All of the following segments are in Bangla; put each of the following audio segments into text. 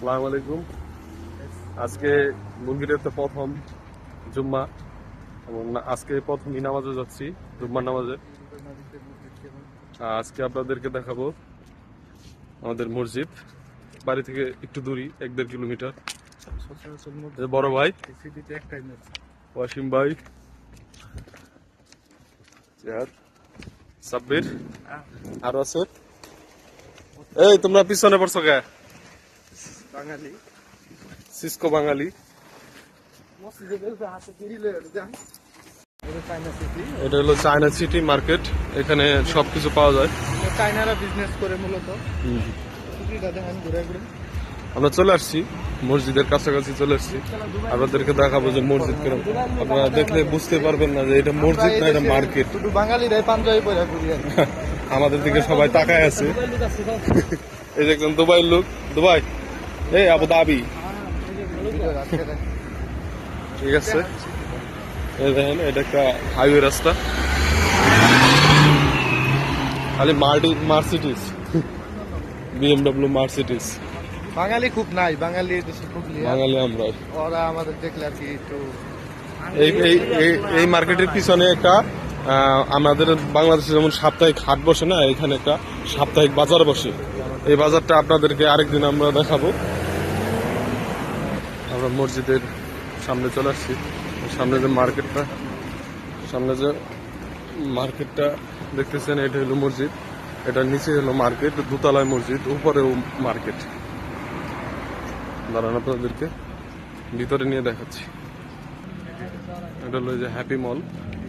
আসসালামু আলাইকুম। আজকে মুরগিরেতে প্রথম জুম্মা, এবং আজকে প্রথমই নামাজে যাচ্ছি, জুম্মার নামাজে। আজকে আপনাদেরকে দেখাবো আমাদের মসজিদ। বাড়ি থেকে একটু দূরই, এক দেড় কিলোমিটার। বড় ভাই, ওয়াসিম ভাই সাব্বির, আর আছে। এই, তোমরা পিছনে পড়ছো কে? বাঙালি সিসকো বাঙালি। এটা হলো চায়না সিটি মার্কেট এখানে সবকিছু পাওয়া যায়। চাইনারা বিজনেস করে মূলত। আমরা চলে আসছি মসজিদের কাছাকাছি চলে আসছি। আপনাদেরকে দেখাবো যে মসজিদ কীরকম। আপনারা দেখলে বুঝতে পারবেন না যে এটা মসজিদ না এটা মার্কেট। শুধু বাঙালিরাই পাঞ্জাবি পরে আমাদের দিকে সবাই তাকায় আছে। এই যে একজন দুবাই লোক। দুবাই? এই আবু দাবি ভিডিও রাখতে দেয়। ঠিক আছে। এই দেখেন এটা একটা হাইওয়ে রাস্তা। খালি মার্টি মার্সিডিস বিএমডব্লিউ মার্সিডিস বাঙালি খুব নাই বাঙালি খুব বাঙালি আমরা ওরা আমাদের দেখলে আর কি একটু এই এই এই- এই মার্কেটের পিছনে একটা আমাদের বাংলাদেশে যেমন সাপ্তাহিক হাট বসে না এখানে একটা সাপ্তাহিক বাজার বসে। এই বাজারটা আপনাদেরকে আরেকদিন আমরা দেখাবো। আমরা মসজিদের সামনে চলে আসছি। সামনে যে মার্কেটটা, সামনে যে মার্কেটটা দেখতেছেন, এটা হলো মসজিদ। এটার নিচে হলো মার্কেট, দোতলায় মসজিদ, উপরেও মার্কেট। দাঁড়ান আপনাদেরকে ভিতরে নিয়ে দেখাচ্ছি। এটা হলো যে হ্যাপি মল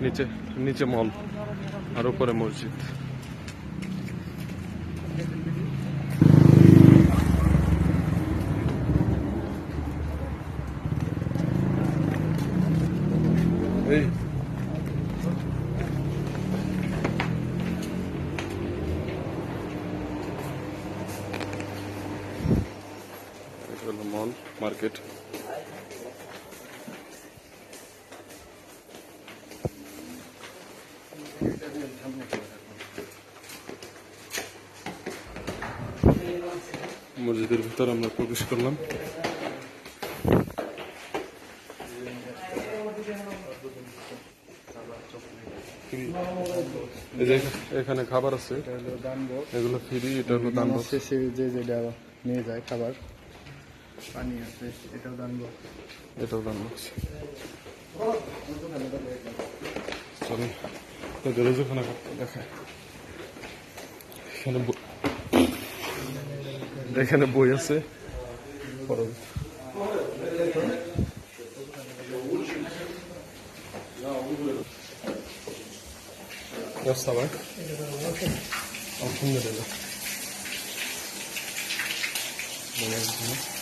নিচে নিচে মল আর উপরে মসজিদ। Mall market. মসজিদের ভিতরে আমরা প্রবেশ করলাম। এখানে খাবার আছে এগুলো ফ্রি এটা হলো দান শেষে যে যেটা নিয়ে যায় খাবার পানি আছে এটাও দানবো এটাও দান বক্স চলুন তোদের ওখানে দেখায় এখানে এখানে বই আছে। 여섯 발. 어, 힘들다. 뭐야, 이거.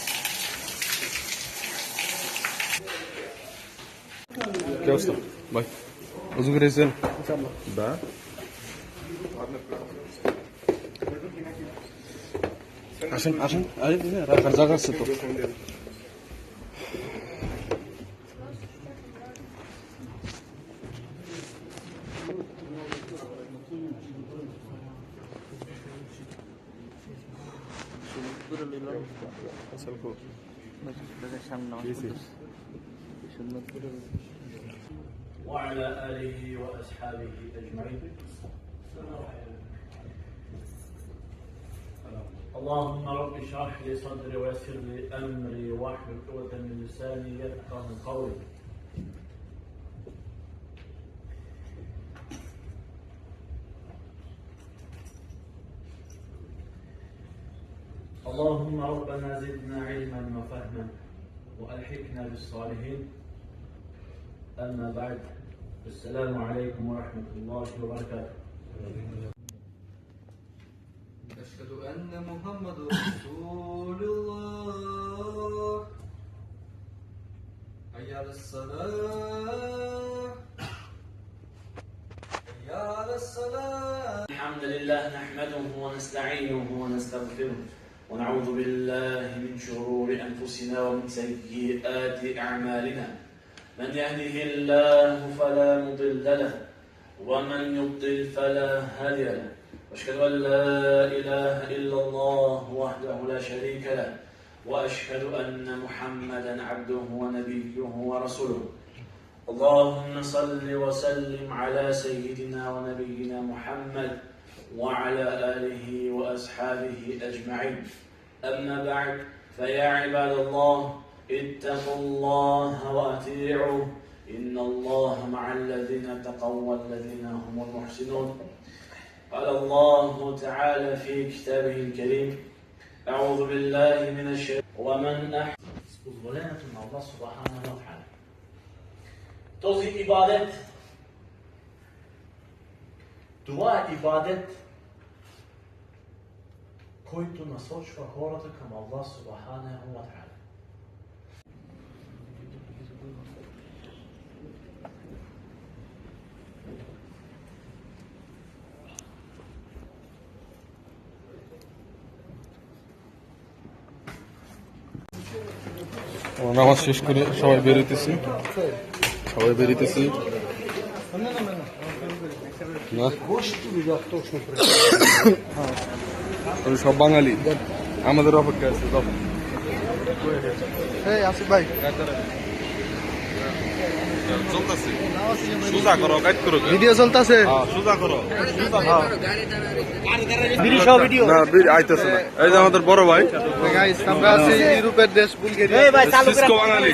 Gel usta. Bak. Uzun resim. Da. Açın, açın. Açın. Kırzağa sıtı. وعلى آله وأصحابه أجمعين اللهم رب اشرح لي صدري ويسر لي أمري واحلل عقدة من لساني يفقه قولي. اللهم ربنا زدنا علما وفهما وألحقنا بالصالحين. أما بعد السلام عليكم ورحمة الله وبركاته. أشهد أن محمد رسول الله. حي على الصلاة. حي على الصلاة. الحمد لله نحمده ونستعينه ونستغفره. ونعوذ بالله من شرور أنفسنا ومن سيئات أعمالنا. من يهده الله فلا مضل له ومن يضلل فلا هادي له. وأشهد أن لا إله إلا الله وحده لا شريك له وأشهد أن محمدا عبده ونبيه ورسوله. اللهم صل وسلم على سيدنا ونبينا محمد وعلى آله وأصحابه أجمعين. أما بعد فيا عباد الله اتقوا الله وأطيعوه. إن الله مع الذين تقوى والذين هم المحسنون. قال الله تعالى في كتابه الكريم أعوذ بالله من الشيطان. ومن أحسن الله سبحانه وتعالى wa إبادة това е ибадет, който насочва хората към Allah subhanahu wa ta'ala. আমরা নামাজ শেষ করে সবাই বেরোতেছি সবাই বেরোতেছি না ওরা সব বাঙালি। আমাদের অপেক্ষা আছে যাও। এই আসিফ ভাই। চলতেছে। করো গাইড করো ভিডিও চলতেছে? সোজা করো। ভিডিও? না বীর আইতেছে না। এই যে আমাদের বড় ভাই। আমরা আছি ইউরোপের দেশ বুলগেরিয়া। সিসকো বাঙালি।